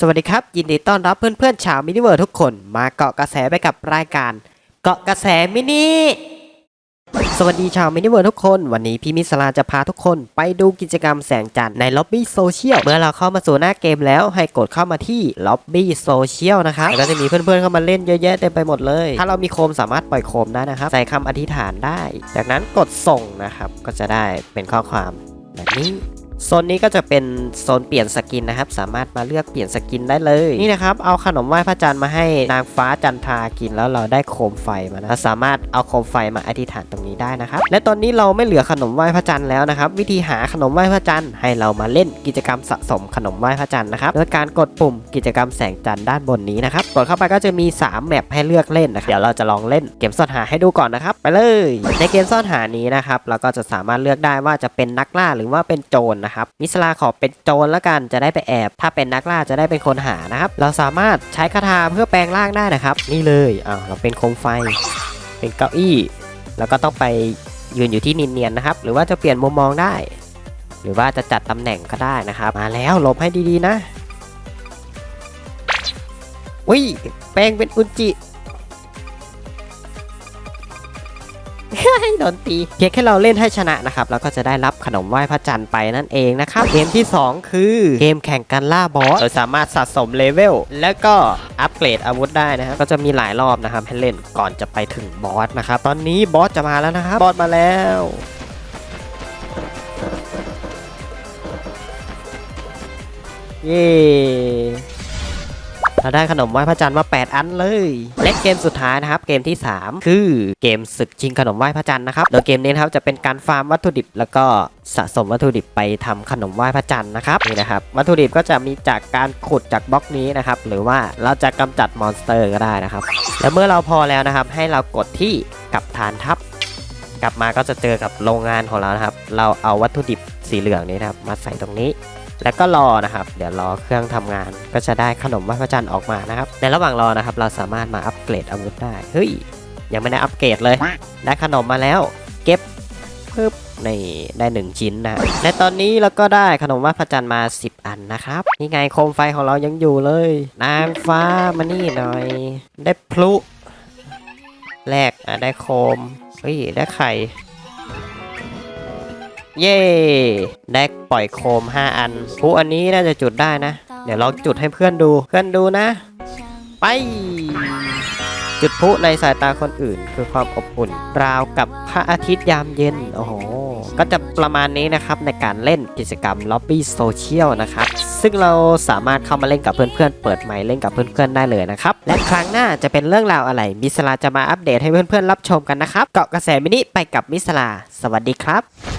สวัสดีครับ ยินดีต้อนรับเพื่อนๆชาวมินิเวิร์ทุกคน มาเกาะกระแสไปกับรายการ เกาะกระแสมินิสวัสดีชาวมินิเวิร์ทุกคน วันนี้พี่มิสลาจะพาทุกคนไปดูกิจกรรมแสงจันทร์ในล็อบบี้โซเชียลเมื่อเราเข้ามาสู่หน้าเกมแล้วให้กดเข้ามาที่ล็อบบี้โซเชียลนะครับก็จะมีเพื่อนๆเข้ามาเล่นเยอะแยะเต็มไปหมดเลย ถ้าเรามีโคมสามารถปล่อยโคมได้นะครับ ใส่คำอธิษฐานได้ จากนั้นกดส่งนะครับก็จะได้เป็นข้อความแบบนี้ โซนนี้ก็จะเป็นโซนเปลี่ยนสกินนะครับ สามารถมาเลือกเปลี่ยนสกินได้เลย นี่นะครับ เอาขนมไหว้พระจันทร์มาให้นางฟ้าจันทรากินแล้วเราได้โคมไฟมานะสามารถเอาโคมไฟมาอธิษฐานตรงนี้ได้นะครับ และตอนนี้เราไม่เหลือขนมไหว้พระจันทร์แล้วนะครับ วิธีหาขนมไหว้พระจันทร์ให้เรามาเล่นกิจกรรมสะสมขนมไหว้พระจันทร์นะครับโดยการกดปุ่มกิจกรรมแสงจันทร์ด้านบนนี้นะครับกดเข้าไปก็จะมี 3 แมปให้เลือกเล่นนะครับเดี๋ยวเราจะลองเล่นเกมซ่อนหาให้ดูก่อนนะครับไปเลย ในเกมซ่อนหานี้นะครับเราก็จะสามารถเลือกได้ว่าจะเป็นนักล่าหรือว่าเป็นโจรนะครับ มิสลาขอเป็นโจรแล้วกันจะได้ไปแอบ ถ้าเป็นนักล่าจะได้เป็นคนหานะครับ เราสามารถใช้คาถาเพื่อแปลงร่างได้นะครับ นี่เลยอ้าวเราเป็นโคมไฟ เป็นเก้าอี้ แล้วก็ต้องไปยืนอยู่ที่นินเนียนนะครับ หรือว่าจะเปลี่ยนมุมมองได้ หรือว่าจะจัดตำแหน่งก็ได้นะครับ มาแล้วหลบให้ดีๆนะอุ้ยแปลงเป็นอุจิ นตี เพียงแค่เราเล่นให้ชนะนะครับแล้วก็จะได้รับขนมไหว้พระจันทร์ไปนั่นเองนะครับ เกมที่ 2 คือเกมแข่งกันล่าบอสโดยสามารถสะสมเลเวลแล้วก็อัปเกรดอาวุธได้นะครับก็จะมีหลายรอบนะครับให้เล่นก่อนจะไปถึงบอสนะครับ ตอนนี้บอสจะมาแล้วนะครับบอสมาแล้วเย้ เราได้ขนมไหว้พระจันทร์มา 8 อันเลย และเกมสุดท้ายนะครับ เกมที่ 3 คือเกมศึกชิงขนมไหว้พระจันทร์นะครับ โดยเกมนี้นะครับจะเป็นการฟาร์มวัตถุดิบ แล้วก็สะสมวัตถุดิบไปทำขนมไหว้พระจันทร์นะครับนี่นะครับ วัตถุดิบก็จะมีจากการขุดจากบล็อกนี้นะครับ หรือว่าเราจะกำจัดมอนสเตอร์ก็ได้นะครับ แล้วเมื่อเราพอแล้วนะครับ ให้เรากดที่กับฐานทัพกลับมาก็จะเจอกับโรงงานของเรานะครับ เราเอาวัตถุดิบสีเหลืองนี้นะครับ มาใส่ตรงนี้ แล้วก็รอนะครับ เดี๋ยวรอเครื่องทำงานก็จะได้ขนมไหว้พระจันทร์ออกมานะครับ ในระหว่างรอนะครับ เราสามารถมาอัปเกรดอาวุธได้ เฮ้ย ยังไม่ได้อัปเกรดเลย ได้ขนมมาแล้ว เก็บปึ๊บนี่ได้หนึ่งชิ้นนะและตอนนี้เราก็ได้ขนมไหว้พระจันทร์มา 10 อันนะครับ นี่ไงโคมไฟของเรายังอยู่เลย นางฟ้ามานี่หน่อย ได้พลุแรกได้โคมเฮ้ยได้ไข่ เย้ได้ปล่อยโคม 5 อันผู้อันนี้น่าจะจุดได้นะ เดี๋ยวลองจุดให้เพื่อนดูเพื่อนดูนะ ไป จุดพุในสายตาคนอื่น คือความอบอุ่น ราวกับพระอาทิตย์ยามเย็น โอ้โห ก็จะประมาณนี้นะครับในการเล่นกิจกรรม Lobby Social นะครับ ซึ่งเราสามารถเข้ามาเล่นกับเพื่อนๆ เปิดไมค์เล่นกับเพื่อนๆ ได้เลยนะครับ และครั้งหน้าจะเป็นเรื่องราวอะไร มิสลาจะมาอัปเดตให้เพื่อนๆ รับชมกันนะครับ เกาะกระแสมินิไปกับมิสลา สวัสดีครับ